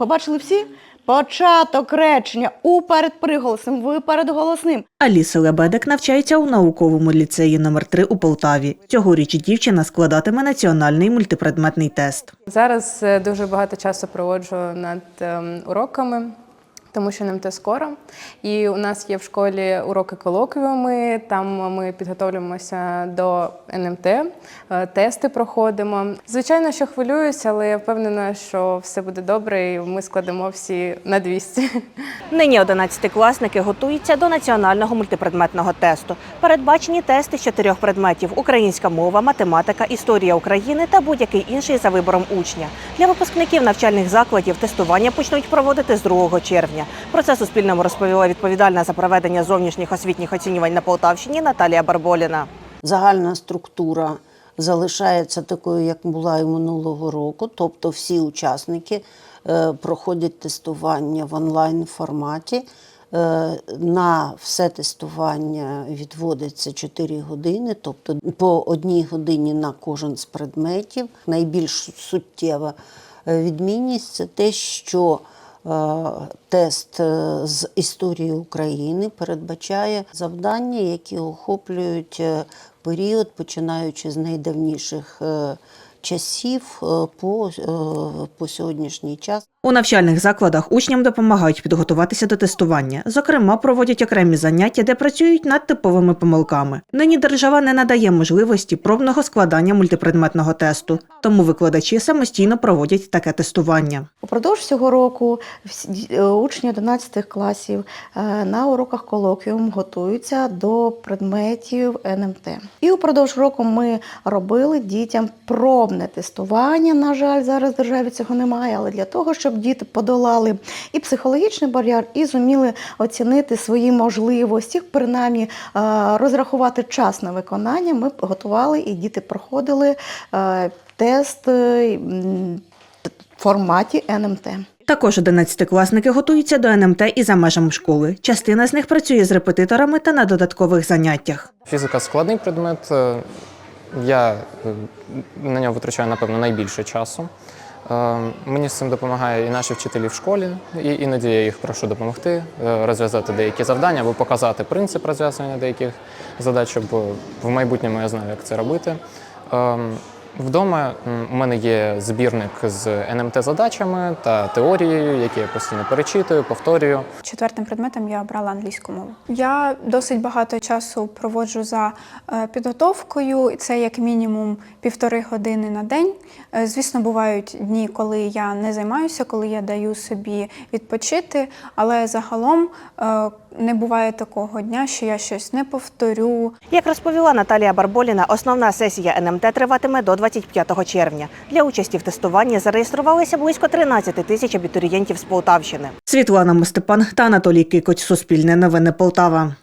Побачили всі? Початок речення у передприголосним, ви передголосним. Аліса Лебедик навчається у науковому ліцеї номер 3 у Полтаві. Цьогоріч дівчина складатиме національний мультипредметний тест. Зараз е, дуже багато часу проводжу над ем, уроками, тому що НМТ скоро. І у нас є в школі уроки колоквіуми, там ми підготовлюємося до НМТ, е, тести проходимо. Звичайно, що хвилююся, але я впевнена, що все буде добре, і ми складемо всі на 200. Нині 11-класники готуються до національного мультипредметного тесту. Передбачені тести з чотирьох предметів: українська мова, математика, історія України та будь-який інший за вибором учня. Для випускників навчальних закладів тестування почнуть проводити з 2 червня. Про це Суспільному розповіла відповідальна за проведення зовнішніх освітніх оцінювань на Полтавщині Наталія Барболіна. Загальна структура залишається такою, як була і минулого року. Тобто всі учасники е, проходять тестування в онлайн форматі. Е, На все тестування відводиться 4 години, тобто по одній годині на кожен з предметів. Найбільш суттєва е, відмінність це те, що тест е, з історії України передбачає завдання, які охоплюють е, період, починаючи з найдавніших е, часів е, по, е, по сьогоднішній час. У навчальних закладах учням допомагають підготуватися до тестування. Зокрема, проводять окремі заняття, де працюють над типовими помилками. Нині держава не надає можливості пробного складання мультипредметного тесту, тому викладачі самостійно проводять таке тестування. Упродовж цього року всі- е, учні 11 класів на уроках колоквіум готуються до предметів НМТ. І упродовж року ми робили дітям пробне тестування. На жаль, зараз в державі цього немає, але для того, щоб діти подолали і психологічний бар'єр, і зуміли оцінити свої можливості, принаймні е, розрахувати час на виконання, ми готували і діти проходили е, тест е, в форматі НМТ. Також 11-класники готуються до НМТ і за межами школи. Частина з них працює з репетиторами та на додаткових заняттях. Фізика складний предмет. Я е, на нього витрачаю, напевно, найбільше часу. Е, Мені з цим допомагає і наші вчителі в школі, і іноді я їх прошу допомогти, е, розв'язати деякі завдання або показати принцип розв'язання деяких задач, щоб в майбутньому я знаю, як це робити. Вдома у мене є збірник з НМТ-задачами та теорією, які я постійно перечитую, повторюю. Четвертим предметом я обрала англійську мову. Я досить багато часу проводжу за е, підготовкою. Це як мінімум півтори години на день. Е, Звісно, бувають дні, коли я не займаюся, коли я даю собі відпочити, але загалом е, не буває такого дня, що я щось не повторю, Як розповіла Наталія Барболіна, основна сесія НМТ триватиме до 25 червня. Для участі в тестуванні зареєструвалися близько 13 тисяч абітурієнтів з Полтавщини. Світлана Мостепан та Анатолій Кикоць. Суспільне новини Полтава.